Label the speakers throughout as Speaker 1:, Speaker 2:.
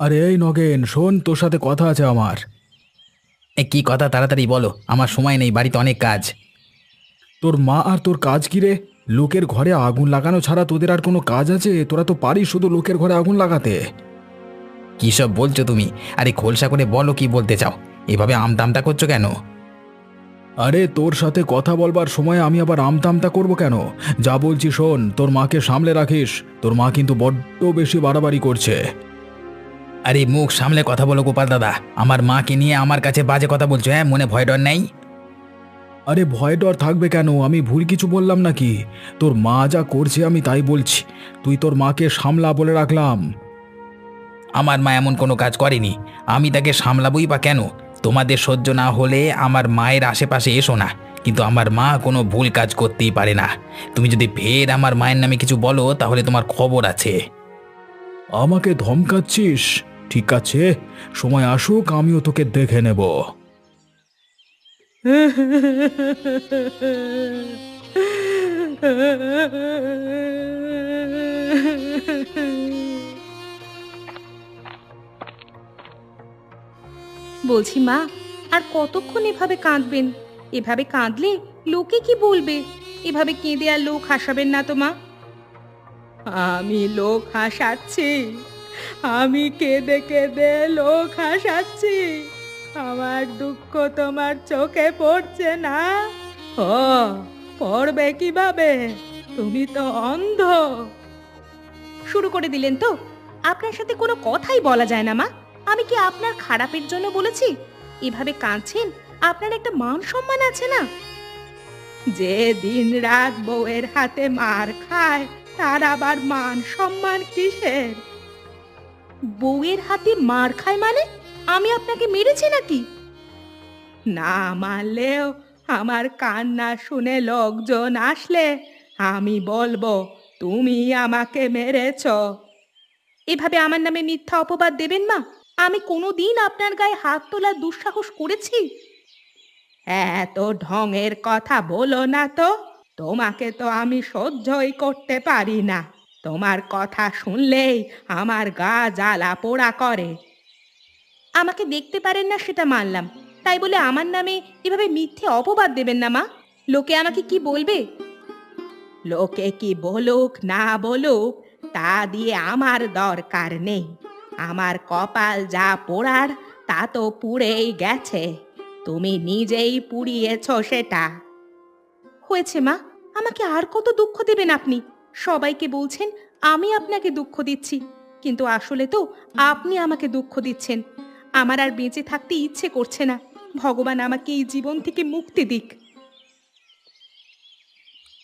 Speaker 1: আরে এই নগেন শোন তোর সাথে কথা আছে আমার।
Speaker 2: এ কি কথা? তাড়াতাড়ি বলো। আমার সময় নেই বাড়িতে অনেক কাজ।
Speaker 1: তোর মা আর তোর কাজ কি রে? লোকের ঘরে আগুন লাগানো ছাড়া তোদের আর কোনো কাজ আছে? তোরা তো পারিস শুধু লোকের ঘরে আগুন লাগাতে।
Speaker 2: কী সব বলছো তুমি? আরে খোলসা করে বলো কি বলতে চাও। এভাবে আমতামতা করছ কেন?
Speaker 1: আরে তোর সাথে কথা বলবার সময় আমি আবার আমতামতা করব কেন? যা বলছি শোন তোর মাকে সামলে রাখিস। তোর মা কিন্তু বড্ড বেশি বাড়াবাড়ি করছে।
Speaker 2: আরে মুখ সামলে কথা বলো গোপাল দাদা। আমার মাকে নিয়ে আমার কাছে বাজে কথা বলছো হ্যাঁ? মনে ভয় ডর নেই?
Speaker 1: আরে ভয় ডর থাকবে কেন? আমি ভুল কিছু বললাম নাকি? তোর মা যা করছে আমি তাই বলছি। তুই তোর মাকে সামলা বলে রাখলাম।
Speaker 2: আমার মা এমন কোনো কাজ করেনি। আমি তাকে সামলাবই বা কেন? তোমাদের সহ্য না হলে আমার মায়ের আশেপাশে এসো না। কিন্তু আমার মা কোনো ভুল কাজ করতেই পারে না। তুমি যদি ফের আমার মায়ের নামে কিছু বলো তাহলে তোমার খবর আছে।
Speaker 1: আমাকে ধমকাচ্ছিস? ঠিক আছে সময় আসুক আমিও তোকে দেখে নেব।
Speaker 3: বলছি মা আর কতক্ষণ এভাবে কাঁদবেন? এভাবে কাঁদলে লোকে কি বলবে? এভাবে কেঁদে আর লোক হাসাবেন না তো মা। আমি লোক হাসাচ্ছি। আমি কেঁদে কেঁদে লোক হাসাচ্ছি। আমার দুঃখ তোমার চোখে পড়ছে না? ও পড়বে কীভাবে? তুমি তো অন্ধ। শুরু করে দিলেন তো। আপনার সাথে কোনো কথাই বলা যায় না মা। আমি কি আপনার খারাপের জন্য বলেছি? এভাবে কাঁদছেন? আপনার একটা মান সম্মান আছে না? যে দিন রাত বউয়ের হাতে মার খায় তার আবার মান সম্মান কিসের? বউয়ের হাতে মার খায় মানে? আমি আপনাকে মেরেছি নাকি? না মারলেও আমার কান্না শুনে লোকজন আসলে। আমি বলব, তুমি আমাকে মেরেছ। এভাবে আমার নামে মিথ্যা অপবাদ দেবেন মা? আমি কোনো দিন আপনার গায়ে হাত তোলার দুঃসাহস করেছি? এত ঢঙের কথা বলো না তো। তোমাকে তো আমি সহ্যই করতে পারি না। তোমার কথা শুনলেই আমার গা জ্বালা পোড়া করে। আমাকে দেখতে পারেন না সেটা মানলাম। তাই বলে আমার নামে এভাবে মিথ্যে অপবাদ দেবেন না মা। লোকে আমাকে কি বলবে? লোকে কি বলুক না বলুক, তা দিয়ে আমার দরকার নেই। আমার কপাল যা পোড়ার, তা তো পুড়েই গেছে। তুমি নিজেই পুড়িয়েছ সেটা। হয়েছে মা, আমাকে আর কত দুঃখ দেবেন আপনি? সবাইকে বলছেন আমি আপনাকে দুঃখ দিচ্ছি। কিন্তু আসলে তো আপনি আমাকে দুঃখ দিচ্ছেন। আমার আর বেঁচে থাকতে ইচ্ছে করছে না। ভগবান আমাকে এই জীবন থেকে মুক্তি দিক।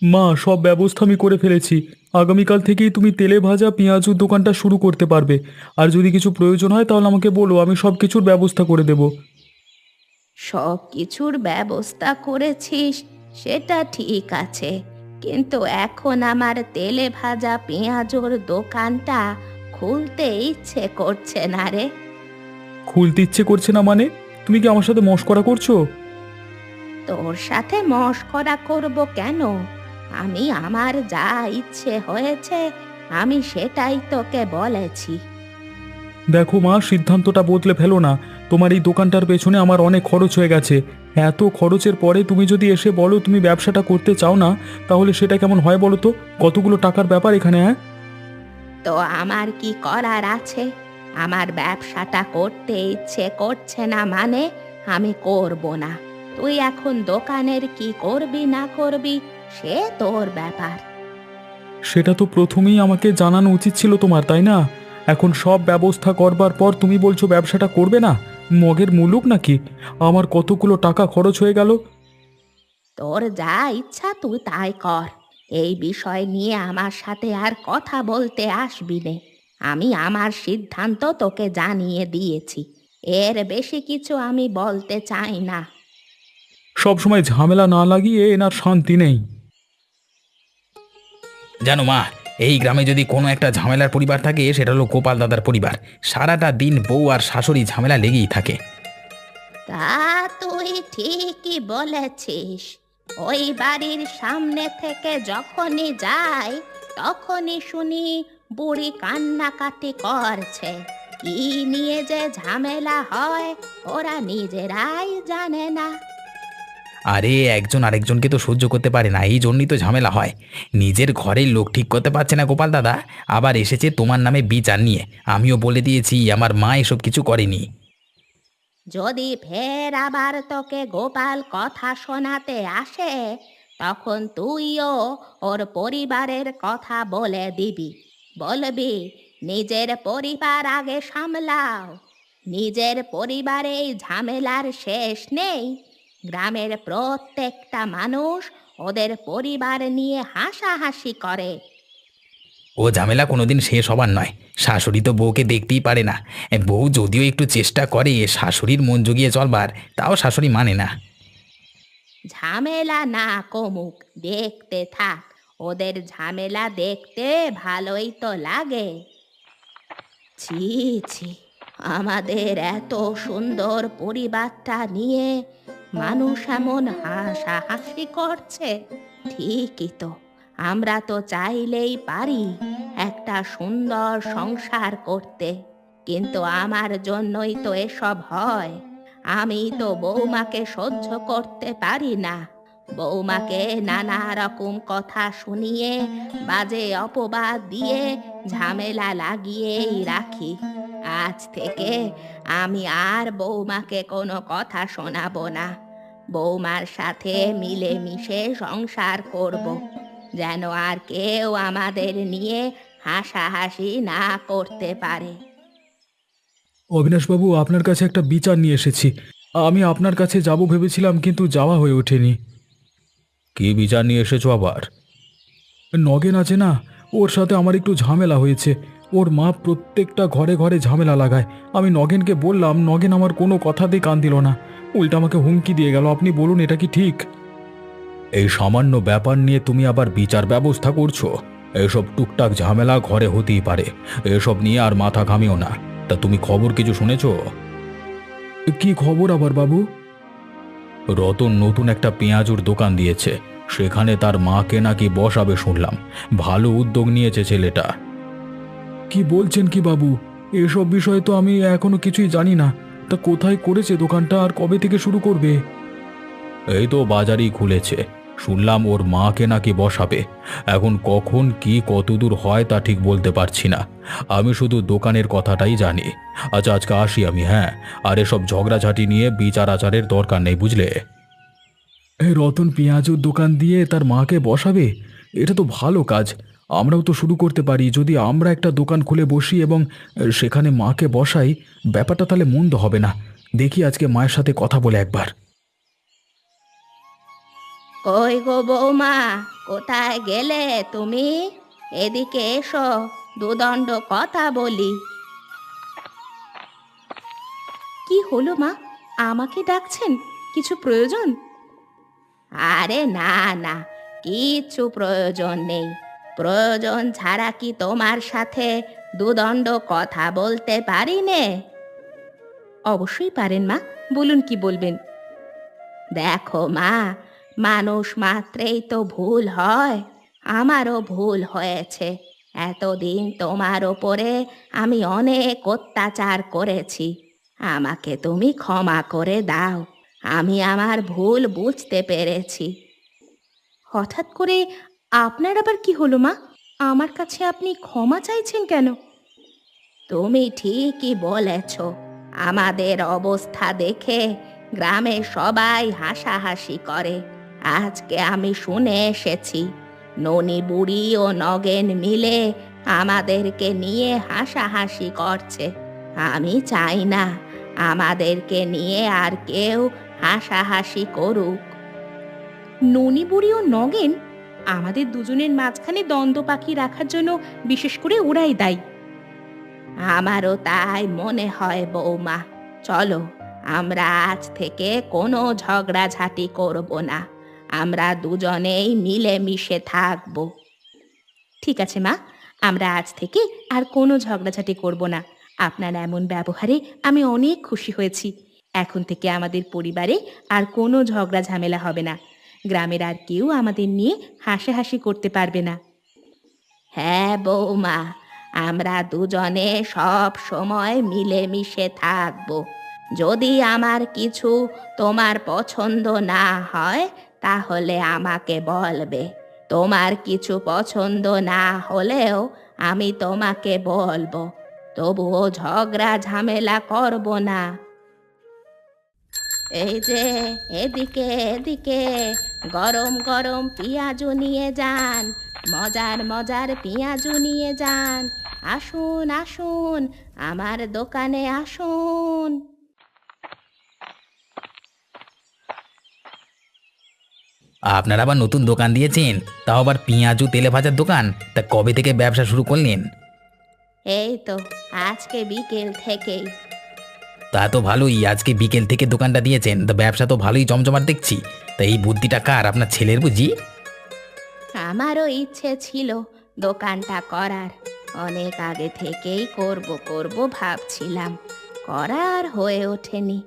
Speaker 1: মা সব ব্যবস্থা আমি করে ফেলেছি। আগামীকাল থেকেই তুমি তেলে ভাজা পেঁয়াজুর দোকানটা শুরু করতে পারবে। আর যদি কিছু প্রয়োজন হয় তাহলে আমাকে বলো আমি সব কিছুর ব্যবস্থা করে দেব।
Speaker 3: সব কিছুর ব্যবস্থা করেছিস সেটা ঠিক আছে। কিন্তু এখন আমার তেলে ভাজা পেঁয়াজোর দোকানটা খুলতে ইচ্ছে করছে না রে।
Speaker 1: খুলতে ইচ্ছে করছে না মানে? তুমি কি আমার সাথে মস্করা করছ?
Speaker 3: তোর সাথে মস্করা করব কেন? আমি আমার যা ইচ্ছে হয়েছে আমি সেটাই তোকে বলেছি।
Speaker 1: দেখো মা সিদ্ধান্তটা বদলে ফেলো না। তোমার এই দোকানটার পেছনে আমার অনেক খরচ হয়ে গেছে। এত খরচের পরে তুমি যদি এসে বলো তুমি ব্যবসাটা করতে চাও না তাহলে সেটা কেমন হয় বলো তো? কতগুলো টাকার ব্যাপার এখানে হ্যাঁ?
Speaker 3: তো আমার কি করার আছে? আমার ব্যবসাটা করতে ইচ্ছে করছে না মানে আমি করব না। তুই এখন দোকানের কি করবি না করবি সে তোর ব্যাপার।
Speaker 1: সেটা তো প্রথমেই আমাকে জানানো উচিত ছিল তোমার তাই না? এখন সব ব্যবস্থা করবার পর তুমি বলছো ব্যবসাটা করবে না? মগের মুলুক নাকি? আমার কতগুলো টাকা খরচ হয়ে গেল?
Speaker 3: তোর যা ইচ্ছা তুই তাই কর। এই বিষয় নিয়ে আমার সাথে আর কথা বলতে আসবি নে। আমি আমার সিদ্ধান্ত তোকে জানিয়ে দিয়েছি। এর বেশি কিছু আমি বলতে চাই না।
Speaker 1: সব সময় ঝামেলা না লাগিয়ে এনার শান্তি নেই।
Speaker 2: জানো মা এই গ্রামে যদি কোনো একটা ঝামেলার পরিবার থাকে, সেটা হলো গোপাল দাদার পরিবার। সারাটা দিন বউ আর শাশুড়ি ঝামেলা লেগেই থাকে।
Speaker 3: তা তুই ঠিকই বলেছিস। ওই বাড়ির সামনে থেকে যখনই যাই, তখনই শুনি বুড়ি কান্নাকাটি করছে। কি নিয়ে যে ঝামেলা হয়, ওরা নিজেরাই জানে না।
Speaker 2: আরে, একজন আরেকজনকে তো সহ্য করতে পারে না, এই জন্যই তো ঝামেলা হয়। নিজের ঘরের লোক ঠিক করতে পারছে না গোপাল দাদা, আবার এসেছে তোমার নামে বিচার নিয়ে। আমিও বলে দিয়েছি, আমার মা এসব কিছু করেনি।
Speaker 3: যদি ফের আবার তোকে গোপাল কথা শোনাতে আসে, তখন তুইও ওর পরিবারের কথা বলে দিবি। বলবি, নিজের পরিবার আগে সামলাও। নিজের পরিবারে ঝামেলার শেষ নেই। গ্রামের প্রত্যেকটা মানুষ ওদের পরিবার নিয়ে হাসাহাসি করে।
Speaker 2: ও ঝামেলা কোনোদিন শেষ হবার নয়। শাশুড়ি তো বউকে দেখতেই পারে না। বউ যদিও একটু চেষ্টা করে শাশুড়ির মন জুগিয়ে চলবার তাও শাশুড়ি মানে না।
Speaker 3: ঝামেলা না কমুক দেখতে থাক। ওদের ঝামেলা দেখতে ভালোই তো লাগে। ছি ছি আমাদের এত সুন্দর পরিবারটা নিয়ে মানুষ এমন হাসাহাসি করছে। ঠিকই তো, আমরা তো চাইলেই পারি একটা সুন্দর সংসার করতে, কিন্তু আমার জন্যই তো এসব হয়। আমি তো বৌমাকে সহ্য করতে পারি না। বৌমাকে নানা রকম কথা শুনিয়ে, বাজে অপবাদ দিয়ে, ঝামেলা লাগিয়েই রাখি। আজ থেকে আমি আর বৌমাকে কোনো কথা শোনাবো না। বৌমার সাথে মিলেমিশে সংসার করব যেন আর কেউ আমাদের নিয়ে হাসাহাসি না করতে পারে।
Speaker 1: অবিনাশবাবু আপনার কাছে একটা বিচার নিয়ে এসেছি। আমি আপনার কাছে যাব ভেবেছিলাম কিন্তু যাওয়া হয়ে ওঠেনি। কি বিচার নিয়ে এসেছ আবার? নগেন আছে না ওর সাথে আমার একটু ঝামেলা হয়েছে। ওর মা প্রত্যেকটা ঘরে ঘরে ঝামেলা লাগায়। আমি নগেনকে বললাম নগেন আমার কোনো কথাতেই কান দিল না। উল্টা আমাকে হুমকি দিয়ে গেল। আপনি বলুন এটা কি ঠিক? এই সামান্য ব্যাপার নিয়ে তুমি আবার বিচার ব্যবস্থা করছ? এসব টুকটাক ঝামেলা ঘরে হতেই পারে। এসব নিয়ে আর মাথা ঘামিও না। তা তুমি খবর কিছু শুনেছো? কি খবর আবার বাবু? রতন নতুন একটা পেঁয়াজুর দোকান দিয়েছে। সেখানে তার মাকে নাকি বসাবে শুনলাম। ভালো উদ্যোগ নিয়েছে ছেলেটা। কি বলছেন কি বাবু? এসব বিষয়ে তো আমি এখনও কিছুই জানি না। তা কোথায় করেছে দোকানটা আর কবে থেকে শুরু করবে? এই তো বাজারই খুলেছে। শুনলাম ওর মাকে নাকি বসাবে। এখন কখন কি কতদূর হয় তা ঠিক বলতে পারছি না। আমি শুধু দোকানের কথাটাই জানি। আচ্ছা আজকে আসি আমি হ্যাঁ? আর এসব ঝগড়াঝাটি নিয়ে বিচার আচারের দরকার নেই বুঝলে? এই রতন পেঁয়াজুর দোকান দিয়ে তার মাকে বসাবে? এটা তো ভালো কাজ। আমরাও তো শুরু করতে পারি। যদি আমরা একটা দোকান খুলে বসি এবং সেখানে মাকে বসাই ব্যাপারটা তাহলে মন্দ হবে না। দেখি আজকে মায়ের সাথে কথা বলে একবার।
Speaker 3: কই গো বৌমা কোথায় গেলে তুমি? এদিকে এসো দুদণ্ড কথা বলি। কি হলো মা? আমাকে ডাকছেন? কিছু প্রয়োজন? আরে না না কিচ্ছু প্রয়োজন নেই। প্রয়োজন ছাড়া কি তোমার সাথে দুদণ্ড কথা বলতে পারি নে অবশ্যই পারেন মা, বলুন কি বলবেন? দেখো মা, মানুষ মাত্রেই তো ভুল হয়, আমারও ভুল হয়েছে। এতদিন তোমার ওপরে আমি অনেক অত্যাচার করেছি। আমাকে তুমি ক্ষমা করে দাও, আমি আমার ভুল বুঝতে পেরেছি। হঠাৎ করে আপনার আবার কি হলো মা? আমার কাছে আপনি ক্ষমা চাইছেন কেন? তুমি ঠিকই বলেছ। আমাদের অবস্থা দেখে গ্রামে সবাই হাসাহাসি করে। আজকে আমি শুনে এসেছি ননি বুড়ি ও নগেন মিলে আমাদেরকে নিয়ে হাসাহাসি করছে। আমি চাই না আমাদেরকে নিয়ে আর কেউ হাসাহাসি করুক। ননি বুড়ি ও নগেন আমাদের দুজনের মাঝখানে দ্বন্দ্ব পাখি রাখার জন্য বিশেষ করে ওরাই দায়ী। আমারও তাই মনে হয় বৌমা। চলো, আমরা আজ থেকে কোনো ঝগড়াঝাটি করব না। আমরা দুজনেই মিলেমিশে থাকব। ঠিক আছে মা, আমরা আজ থেকে আর কোনো ঝগড়াঝাটি করব না। আপনার এমন ব্যবহারে আমি অনেক খুশি হয়েছি। এখন থেকে আমাদের পরিবারে আর কোনো ঝগড়া ঝামেলা হবে না। গ্রামের আর কেউ আমাদের নিয়ে হাসাহাসি করতে পারবে না। হ্যাঁ বৌমা, আমরা দুজনে সব সময় মিলেমিশে থাকব। যদি আমার কিছু তোমার পছন্দ না হয়, তাহলে আমাকে বলবে। তোমার কিছু পছন্দ না হলেও আমি তোমাকে বলব। তবুও ঝগড়া ঝামেলা করব না। এই যে এদিকে এদিকে গরম গরম পেঁয়াজু নিয়ে যান মজার মজার পেঁয়াজু নিয়ে যান। আসুন আসুন আমার দোকানে আসুন।
Speaker 2: আপনারা আবার নতুন দোকান দিয়েছেন তাও আবার পেঁয়াজু তেলে ভাজার দোকান? তা কবে থেকে ব্যবসা শুরু করলেন?
Speaker 3: এই তো আজকে বিকেল থেকেই।
Speaker 2: তা তো ভালোই, আজকে বিকেল থেকে দোকানটা দিয়েছেন, তা ব্যবসা তো ভালোই জমজমাট দেখছি। তা এই বুদ্ধিটা কার, আপনার ছেলের বুঝি?
Speaker 3: আমারও ইচ্ছে ছিল দোকানটা করার। অনেক আগে থেকেই করব করব ভাবছিলাম। করার হয়ে ওঠেনি।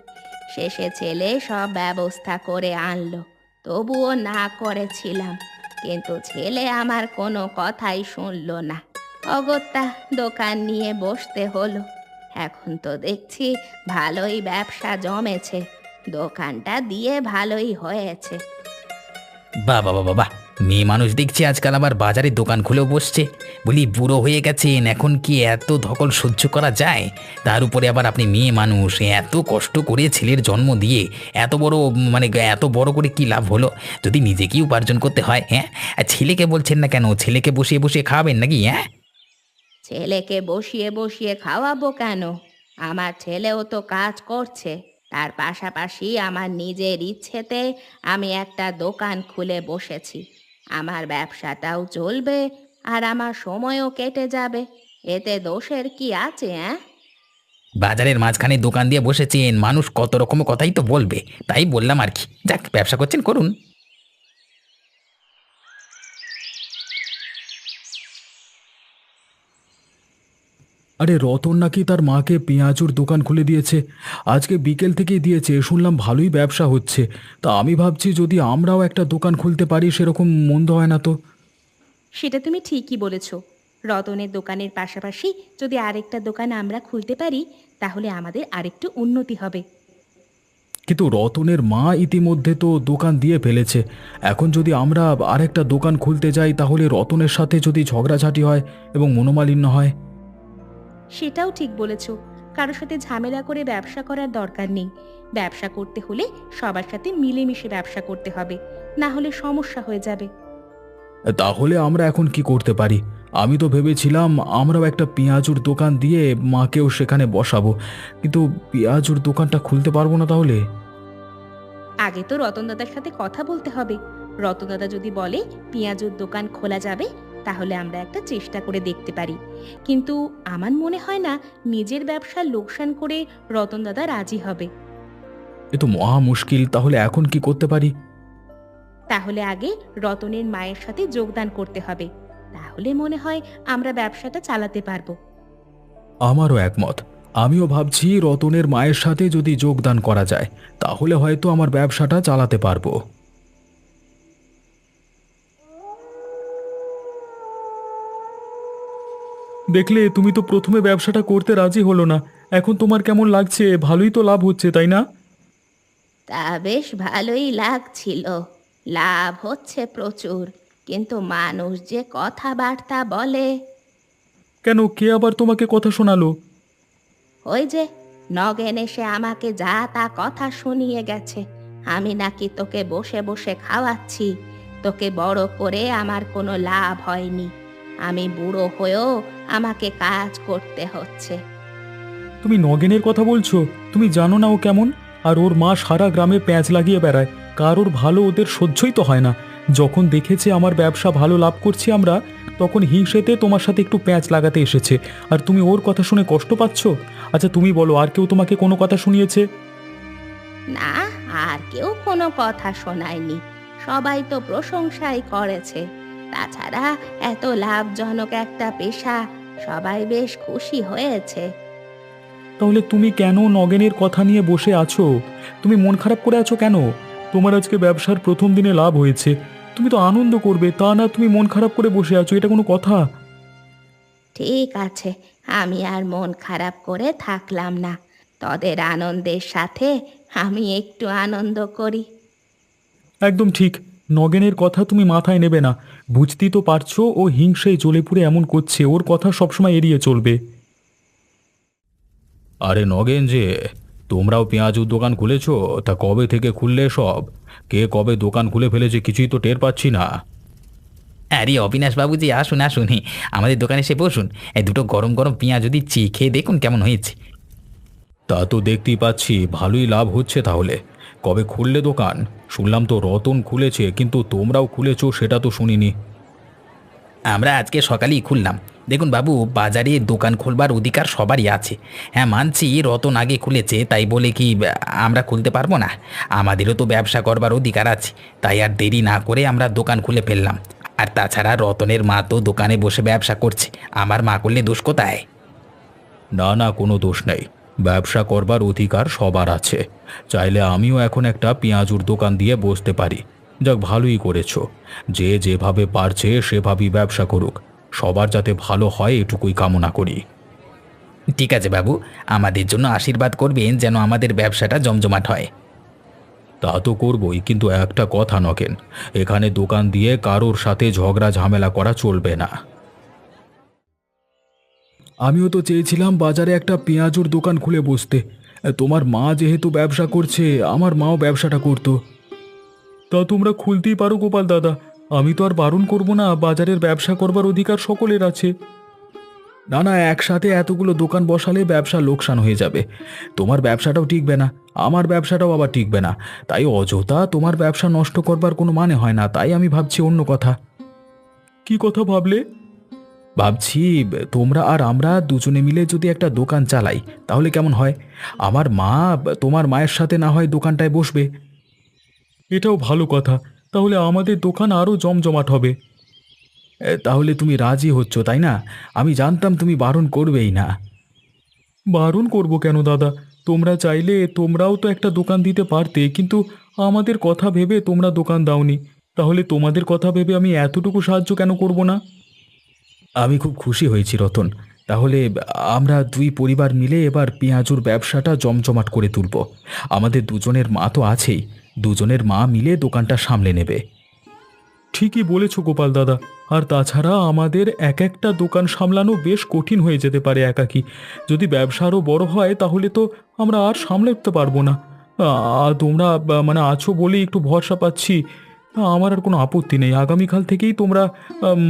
Speaker 3: শেষে ছেলে সব ব্যবস্থা করে আনলো। তবুও না করেছিলাম। কিন্তু ছেলে আমার কোনো কথাই শুনলো না। অগত্যা দোকান নিয়ে বসতে হলো। এখন তো দেখছি ভালোই ব্যবসা জমেছে। দোকানটা দিয়ে ভালোই হয়েছে।
Speaker 2: বাহ বাবা বাবা মেয়ে মানুষ দেখছি আজকাল আবার বাজারে দোকান খুলেও বসছে। বলি, বুড়ো হয়ে গেছেন, এখন কি এত ধকল সহ্য করা যায়? তার উপরে আবার আপনি মেয়ে মানুষ, এত কষ্ট করে ছেলের জন্ম দিয়ে, এত বড় মানে এত বড় করে কি লাভ হলো? যদি নিজেকেই উপার্জন করতে হয় হ্যাঁ? আর ছেলেকে বলছেন না কেন? ছেলেকে বসিয়ে বসিয়ে খাওয়াবেন নাকি হ্যাঁ?
Speaker 3: ছেলেকে বসিয়ে বসিয়ে খাওয়াবো কেন? আমার ছেলেও তো কাজ করছে। তার পাশাপাশি আমার নিজের ইচ্ছেতে আমি একটা দোকান খুলে বসেছি। আমার ব্যবসাটাও চলবে আর আমার সময়ও কেটে যাবে। এতে দোষের কি আছে হ্যাঁ
Speaker 2: বাজারের মাঝখানে দোকান দিয়ে বসেছেন মানুষ কত রকম কথাই তো বলবে। তাই বললাম আর কি। যাক, ব্যবসা করছেন, করুন।
Speaker 1: আরে রতন নাকি তার মাকে পেঁয়াজুর দোকান খুলে দিয়েছে। আজকে বিকেল থেকেই দিয়েছে শুনলাম ভালোই ব্যবসা হচ্ছে। তা আমি ভাবছি যদি আমরাও একটা দোকান খুলতে পারি সেরকম মন্দ হয় না তো।
Speaker 3: সেটা তুমি ঠিকই বলেছ। রতনের দোকানের পাশাপাশি যদি আরেকটা দোকান আমরা খুলতে পারি তাহলে আমাদের আরেকটু উন্নতি হবে।
Speaker 1: কিন্তু রতনের মা ইতিমধ্যে তো দোকান দিয়ে ফেলেছে। এখন যদি আমরা আরেকটা দোকান খুলতে যাই তাহলে রতনের সাথে যদি ঝগড়াঝাটি হয় এবং মনোমালিন্য হয়?
Speaker 3: সেটাও ঠিক বলেছ। কারোর সাথে ঝামেলা করে ব্যবসা করার দরকার নেই। ব্যবসা করতে হলে সবার সাথে মিলেমিশে ব্যবসা করতে হবে না হলে সমস্যা হয়ে যাবে।
Speaker 1: তাহলে আমরা এখন কি করতে পারি? আমি তো ভেবেছিলাম আমরাও একটা পেঁয়াজুর দোকান দিয়ে মাকেও সেখানে বসাবো। কিন্তু পেঁয়াজুর দোকানটা খুলতে পারব না তাহলে?
Speaker 3: আগে তো রতন দাদার সাথে কথা বলতে হবে। রতন দাদা যদি বলে পেঁয়াজুর দোকান খোলা যাবে তাহলে আমরা একটা চেষ্টা করে দেখতে পারি। কিন্তু আমার মনে হয় না নিজের ব্যবসা লোকসান করে রতন দাদা রাজি হবে।
Speaker 1: এ তো মহা মুশকিল তাহলে এখন কি করতে পারি?
Speaker 3: তাহলে আগে রতনের মায়ের সাথে যোগদান করতে হবে। তাহলে মনে হয় আমরা ব্যবসাটা চালাতে পারব।
Speaker 1: আমারও একমত। আমিও ভাবছি রতনের মায়ের সাথে যদি যোগদান করা যায় তাহলে হয়তো আমার ব্যবসাটা চালাতে পারব। দেখলে তুমি তো প্রথমে ব্যবসাটা করতে রাজি হলো না। এখন তোমার কেমন লাগছে? ভালোই তো লাভ হচ্ছে তাই না?
Speaker 3: তা বেশ ভালোই লাগছিল। লাভ হচ্ছে প্রচুর কিন্তু মানুষ যে কথাবার্তা বলে।
Speaker 1: কেন? কে আবার তোমাকে কথা শোনালো?
Speaker 3: ওই যে নগেন এসে আমাকে যা তা কথা শুনিয়ে গেছে। আমি নাকি তোকে বসে বসে খাওয়াচ্ছি। তোকে বড় করে আমার কোনো লাভ হয়নি। আমি বুড়ো হয়েও আমাকে কাজ করতে হচ্ছে।
Speaker 1: তুমি নগেনের কথা বলছো? তুমি জানো না ও কেমন? আর ওর মা সারা গ্রামে প্যাঁচ লাগিয়ে বেড়ায়। কারোর ভালো ওদের সহ্যই তো হয় না। যখন দেখেছে আমার ব্যবসা ভালো লাভ করছি আমরা তখন হিংসেতে তোমার সাথে একটু প্যাঁচ লাগাতে এসেছে। আর তুমি ওর কথা শুনে কষ্ট পাচ্ছ? আচ্ছা তুমি বলো আর কেউ তোমাকে কোনো কথা শুনিয়েছে?
Speaker 3: না আর কেউ কোনো কথা শোনায়নি। সবাই তো প্রশংসাই করেছে। তাছাড়া এত লাভজনক একটা পেশা সবাই বেশ খুশি হয়েছে।
Speaker 1: তাহলে তুমি কেন নগেনের কথা নিয়ে বসে আছো? তুমি মন খারাপ করে আছো কেন? তোমার আজকে ব্যবসার প্রথম দিনে লাভ হয়েছে। তুমি তো আনন্দ করবে তা না তুমি মন খারাপ করে বসে আছো এটা কোনো কথা?
Speaker 3: ঠিক আছে আমি আর মন খারাপ করে থাকলাম না। তোদের আনন্দের সাথে আমি একটু আনন্দ করি।
Speaker 1: একদম ঠিক নগেনের কথা তুমি মাথায় নেবে না। বুঝতেই তো পারছ ও হিংসেই জ্বলে পুড়ে এমন করছে ওর কথা সবসময় এড়িয়ে চলবে। আরে নগেন যে তোমরাও পেঁয়াজুর দোকান খুলেছ তা কবে থেকে খুললে সব? কে কবে দোকান খুলে ফেলেছে কিছুই তো টের পাচ্ছি না।
Speaker 2: আরে অবিনাশ যে আসুন আসুন হে, আমাদের দোকানে এসে বসুন। এই দুটো গরম গরম পেঁয়াজ যদি চি খেয়ে দেখুন কেমন হয়েছে।
Speaker 1: তা তো দেখতেই পাচ্ছি ভালোই লাভ হচ্ছে তাহলে। কবে খুললে দোকান? শুনলাম তো রতন খুলেছে কিন্তু তোমরাও খুলেছো সেটা তো শুনিনি।
Speaker 2: আমরা আজকে সকালেই খুললাম। দেখুন বাবু বাজারে দোকান খুলবার অধিকার সবারই আছে। হ্যাঁ মানছি রতন আগে খুলেছে তাই বলে কি আহ, আমরা খুলতে পারব না? আমাদেরও তো ব্যবসা করবার অধিকার আছে তাই আর দেরি না করে আমরা দোকান খুলে ফেললাম। আর তাছাড়া রতনের মা তো দোকানে বসে ব্যবসা করছে আমার মা করলে দোষ কোথায়?
Speaker 1: না না কোনো দোষ নেই। ব্যবসা করবার অধিকার সবার আছে। চাইলে আমিও এখন একটা পেঁয়াজুর দোকান দিয়ে বসতে পারি। যাক ভালোই করেছ। যে যেভাবে পারছে সেভাবেই ব্যবসা করুক। সবার যাতে ভালো হয় এটুকুই কামনা করি।
Speaker 2: ঠিক আছে বাবু আমাদের জন্য আশীর্বাদ করবেন যেন আমাদের ব্যবসাটা জমজমাট হয়।
Speaker 1: তা তো করবই কিন্তু একটা কথা নকেন এখানে দোকান দিয়ে কারোর সাথে ঝগড়া ঝামেলা করা চলবে না। আমিও তো চেয়েছিলাম বাজারে একটা পেঁয়াজুর দোকান খুলে বসতে। তোমার মা যেহেতু ব্যবসা করছে, আমার মাও ব্যবসাটা করতো। তা তোমরা খুলতেই পারো গোপাল দাদা। আমি তো আর বারণ করব না, বাজারের ব্যবসা করবার অধিকার সকলের আছে। না না, একসাথে এতগুলো দোকান বসালে ব্যবসা লোকসান হয়ে যাবে। তোমার ব্যবসাটাও টিকবে না, আমার ব্যবসাটাও আবার টিকবে না। তাই অযথা তোমার ব্যবসা নষ্ট করবার কোনো মানে হয় না, তাই আমি ভাবছি অন্য কথা। কি কথা ভাবলে? ভাবছি, তোমরা আর আমরা দুজনে মিলে যদি একটা দোকান চালাই, তাহলে কেমন হয়? আমার মা তোমার মায়ের সাথে না হয় দোকানটায় বসবে। এটাও ভালো কথা। তাহলে আমাদের দোকান আরও জমজমাট হবে। তাহলে তুমি রাজি হচ্ছ, তাই না? আমি জানতাম তুমি বারণ করবেই না। বারণ করব কেন, দাদা? তোমরা চাইলে তোমরাও তো একটা দোকান দিতে পারতে, কিন্তু আমাদের কথা ভেবে তোমরা দোকান দাওনি। তাহলে তোমাদের কথা ভেবে আমি এতটুকু সাহায্য কেন করব না? আমি খুব খুশি হয়েছি, রতন। তাহলে আমরা দুই পরিবার মিলে এবার পেঁয়াজুর ব্যবসাটা জমজমাট করে তুলব। আমাদের দুজনের মা তো আছেই। দুজনের মা মিলে দোকানটা সামলে নেবে। ঠিকই বলেছ, গোপাল দাদা। আর তাছাড়া আমাদের এক একটা দোকান সামলানো বেশ কঠিন হয়ে যেতে পারে একাকি। যদি ব্যবসা আরও বড় হয়, তাহলে তো আমরা আর সামলাতে পারব না। তোমরা মানে আছো বলেই একটু ভরসা পাচ্ছি। আমার আর কোনো আপত্তি নেই। আগামীকাল থেকেই তোমরা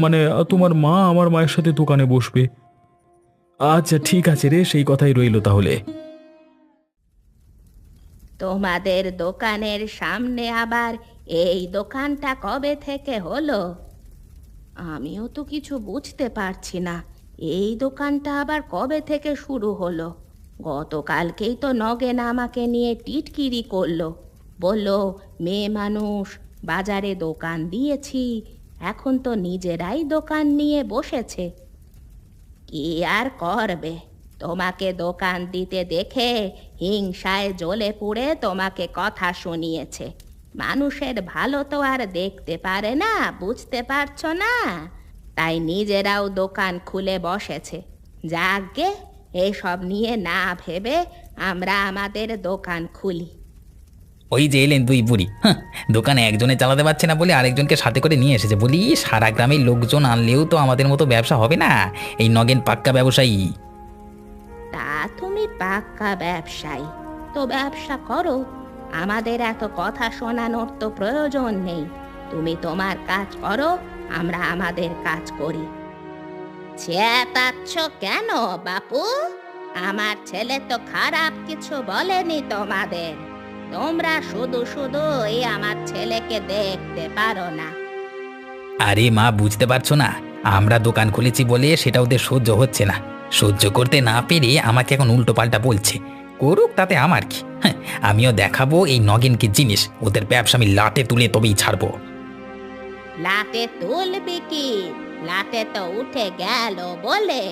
Speaker 1: মানে তোমার মা আমার মায়ের সাথে দোকানে বসবে। আচ্ছা ঠিক আছে রে, সেই কথাই রইল তাহলে।
Speaker 3: তোমাদের দোকানের সামনে আবার এই দোকানটা কবে থেকে হলো? আমিও তো কিছু বুঝতে পারছি না। এই দোকানটা আবার কবে থেকে শুরু হলো? গতকালকেই তো নগেন আমাকে নিয়ে টিটকিরি করল। বলল, মেয়ে মানুষ বাজারে দোকান দিয়েছি, এখন তো নিজেরাই দোকান নিয়ে বসেছে। কি আর করবে? তোমাকে দোকান দিতে দেখে হিংসায় জ্বলে পুড়ে তোমাকে কথা শুনিয়েছে। মানুষের ভালো তো আর দেখতে পারে না, বুঝতে পারছ না? তাই নিজেরাও দোকান খুলে বসেছে। যাগে এসব নিয়ে না ভেবে আমরা আমাদের দোকান খুলি।
Speaker 2: ওই যে এলেন দুই বুড়ি হ্যাঁ দোকানে একজনে চালাতে পারছে না বলে আরেকজনকে সাথে করে নিয়ে এসেছে। বলি, সারা গ্রামের লোকজন আনলেও তো আমাদের মতো ব্যবসা হবে না। এই নগেন পাক্কা ব্যবসায়ী।
Speaker 3: তা তুমি পাক্কা ব্যবসায়ী। তো ব্যবসা করো। আমাদের এত কথা শোনানোর তো প্রয়োজন নেই। তুমি তোমার কাজ করো, আমরা আমাদের কাজ করি। চেতাচ্ছ কেন, বাপু? আমার ছেলে তো খারাপ কিছু বলেনি তোমাদের। তোমরা শুধু শুধু এই আমার ছেলেকে দেখতে পারো না।
Speaker 2: আরে মা বুঝতে পারছ না? আমরা দোকান খুলেছি বলে সেটা ওদের সহ্য হচ্ছে না। সহ্য করতে না পেরে আমাকে এখন উল্টো পাল্টা বলছে। করুক তাতে আমার কি। হ্যাঁ, আমিও দেখাবো এই নগেন কি জিনিস। ওদের ব্যবসা আমি লাটে তুলে তবেই ছাড়বো।
Speaker 3: লাটে তুলবি কি? লাতে তো উঠে গেল বলে।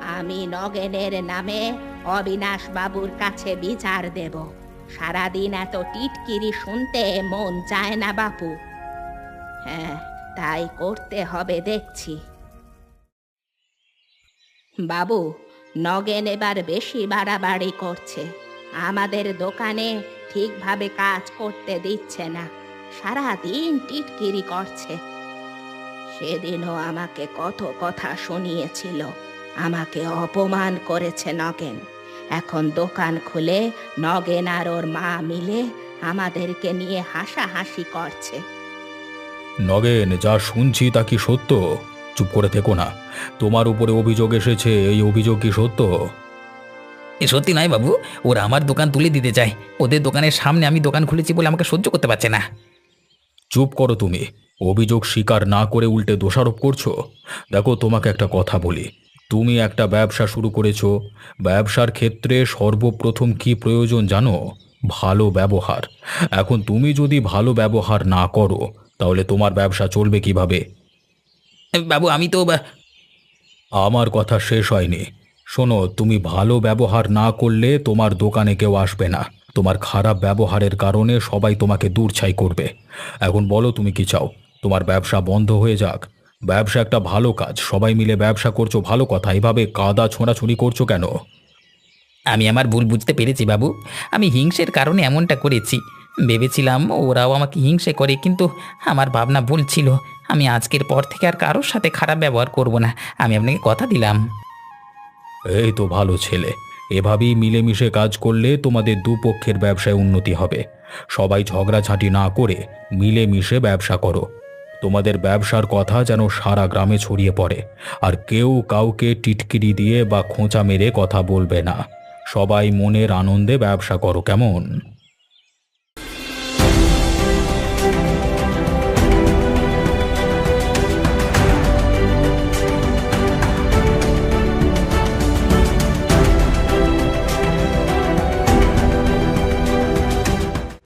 Speaker 3: আমি নগেনের নামে অবিনাশ বাবুর কাছে বিচার দেব। সারাদিন এত টিটকিরি শুনতে মন চায় না, বাপু। হ্যাঁ তাই করতে হবে, দেখছি। বাবু, নগেন এবার বেশি বাড়াবাড়ি করছে। আমাদের দোকানে ঠিকভাবে কাজ করতে দিচ্ছে না। সারা দিন টিটকিরি করছে। সেদিনও আমাকে কত কথা শুনিয়েছিল। আমাকে অপমান করেছে নগেন। এখন দোকান খুলে নগেন আর ওর মা মিলে আমাদেরকে নিয়ে হাসাহাসি করছে।
Speaker 1: নগেন যা শুনছি তা কি সত্য? চুপ করে থেকো না। তোমার উপরে অভিযোগ এসেছে এই অভিযোগ কি সত্য?
Speaker 2: এ সত্যি নয় বাবু ওরা আমার দোকান তুলে দিতে চায়। ওদের দোকানের সামনে আমি দোকান খুলেছি বলে আমাকে সহ্য করতে পারছে না।
Speaker 1: চুপ করো তুমি। অভিযোগ স্বীকার না করে উল্টে দোষারোপ করছ। দেখো তোমাকে একটা কথা বলি। তুমি একটা ব্যবসা শুরু করেছ। ব্যবসার ক্ষেত্রে সর্বপ্রথম কি প্রয়োজন জানো? ভালো ব্যবহার। এখন তুমি যদি ভালো ব্যবহার না করো তাহলে তোমার ব্যবসা চলবে কীভাবে?
Speaker 2: বাবু আমি তো
Speaker 1: আমার কথা শেষ হয়নি। শোনো তুমি ভালো ব্যবহার না করলে তোমার দোকানে কেউ আসবে না। তোমার খারাপ ব্যবহারের কারণে সবাই তোমাকে দূর ছাই করবে। এখন বলো তুমি কি চাও? তোমার ব্যবসা বন্ধ হয়ে যাক। ব্যবসা একটা ভালো কাজ। সবাই মিলে ব্যবসা করছ ভালো কথা। এভাবে কাদা ছোঁড়াছুড়ি করছ কেন?
Speaker 2: আমি আমার ভুল বুঝতে পেরেছি বাবু। আমি হিংসের কারণে এমনটা করেছি। ভেবেছিলাম ওরাও আমাকে হিংসে করে কিন্তু আমার ভাবনা ভুল ছিল। আমি আজকের পর থেকে আর কারোর সাথে খারাপ ব্যবহার করব না। আমি আপনাকে কথা দিলাম।
Speaker 1: এই তো ভালো ছেলে। এভাবেই মিলেমিশে কাজ করলে তোমাদের দুপক্ষের ব্যবসায় উন্নতি হবে। সবাই ঝগড়াঝাঁটি না করে মিলেমিশে ব্যবসা করো। তোমাদের ব্যবসার কথা যেন সারা গ্রামে ছড়িয়ে পড়ে, আর কেউ কাউকে টিটকিরি দিয়ে বা খোঁচা মেরে কথা বলবে না। সবাই মনের আনন্দে ব্যবসা করো, কেমন?